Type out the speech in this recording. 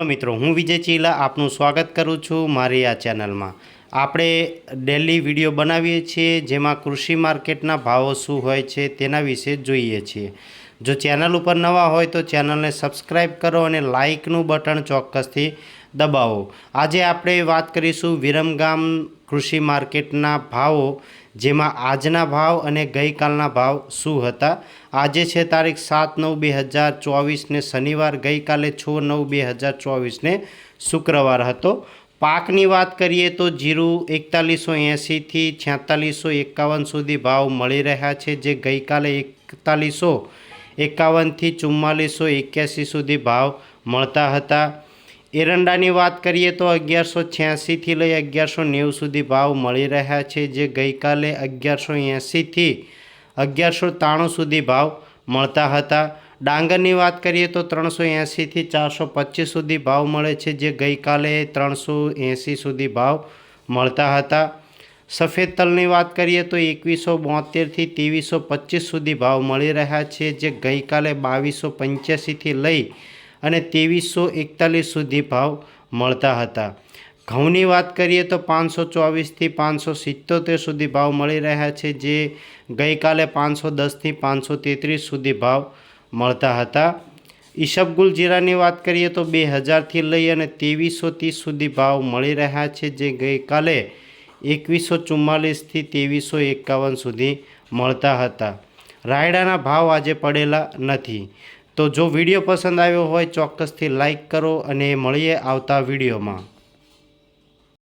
મિત્રો, હું વિજય ચીલા આપનું સ્વાગત કરું છું મારી આ ચેનલમાં. આપણે ડેલી વીડિયો બનાવીએ છીએ જેમાં કૃષિ માર્કેટના ભાવો શું હોય છે તેના વિશે જોઈએ છીએ. જો ચેનલ ઉપર નવા હોય તો ચેનલને સબસ્ક્રાઈબ કરો અને લાઇકનું બટન ચોક્કસથી દબાવો. આજે આપણે વાત કરીશું વિરમગામ કૃષિ માર્કેટના ભાવો, જેમાં આજના ભાવ અને ગઈકાલના ભાવ શું હતા? આજે છે તારીખ સાત નવ બે હજાર ચોવીસને શનિવાર, ગઈકાલે છ નવ બે હજાર ચોવીસને શુક્રવાર હતો. પાકની વાત કરીએ તો જીરું એકતાલીસો એંશીથી છેતાલીસો એકાવન સુધી ભાવ મળી રહ્યા છે, જે ગઈકાલે એકતાલીસો એકાવનથી ચુમ્માલીસો એક્યાસી સુધી ભાવ મળતા હતા. એરંડાની વાત કરીએ તો અગિયારસો છ્યાસીથી લઈ અગિયારસો નેવું સુધી ભાવ મળી રહ્યા છે, જે ગઈકાલે અગિયારસો એંસીથી અગિયારસો ત્રાણું સુધી ભાવ મળતા હતા. ડાંગરની વાત કરીએ તો ત્રણસો એંસીથી ચારસો પચીસ સુધી ભાવ મળે છે, જે ગઈકાલે ત્રણસો એંસી સુધી ભાવ મળતા હતા. સફેદ તલની વાત કરીએ તો એકવીસો બોતેરથી ત્રેવીસો પચીસ સુધી ભાવ મળી રહ્યા છે, જે ગઈકાલે બાવીસો પંચ્યાસીથી લઈ અને ત્રેવીસો એકતાલીસ સુધી ભાવ મળતા હતા. ઘઉંની વાત કરીએ તો પાંચસો ચોવીસથી પાંચસો સિત્તોતેર સુધી ભાવ મળી રહ્યા છે, જે ગઈકાલે પાંચસો દસથી પાંચસો તેત્રીસ સુધી ભાવ મળતા હતા. ઈશબગુલ જીરાની વાત કરીએ તો બે હજારથી લઈ અને ત્રેવીસો ત્રીસ સુધી ભાવ મળી રહ્યા છે, જે ગઈકાલે એકવીસો ચુમ્માલીસથી ત્રેવીસો એકાવન સુધી મળતા હતા. રાયડાના ભાવ આજે પડેલા નથી. તો જો વીડિયો પસંદ આવ્યો હોય ચોક્કસથી લાઈક કરો અને મળીએ આવતા વિડીયોમાં.